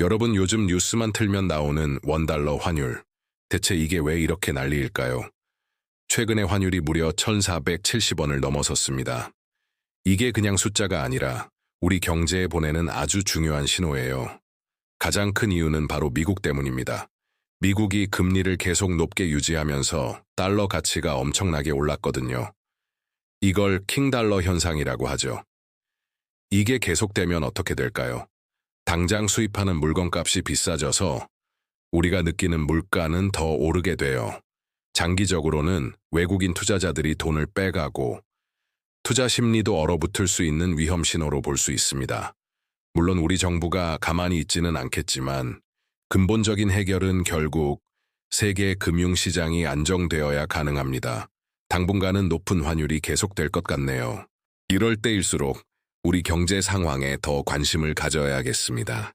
여러분 요즘 뉴스만 틀면 나오는 원달러 환율. 대체 이게 왜 이렇게 난리일까요? 최근에 환율이 무려 1,470원을 넘어섰습니다. 이게 그냥 숫자가 아니라 우리 경제에 보내는 아주 중요한 신호예요. 가장 큰 이유는 바로 미국 때문입니다. 미국이 금리를 계속 높게 유지하면서 달러 가치가 엄청나게 올랐거든요. 이걸 킹달러 현상이라고 하죠. 이게 계속되면 어떻게 될까요? 당장 수입하는 물건값이 비싸져서 우리가 느끼는 물가는 더 오르게 돼요. 장기적으로는 외국인 투자자들이 돈을 빼가고 투자 심리도 얼어붙을 수 있는 위험 신호로 볼 수 있습니다. 물론 우리 정부가 가만히 있지는 않겠지만 근본적인 해결은 결국 세계 금융시장이 안정되어야 가능합니다. 당분간은 높은 환율이 계속될 것 같네요. 이럴 때일수록 우리 경제 상황에 더 관심을 가져야겠습니다.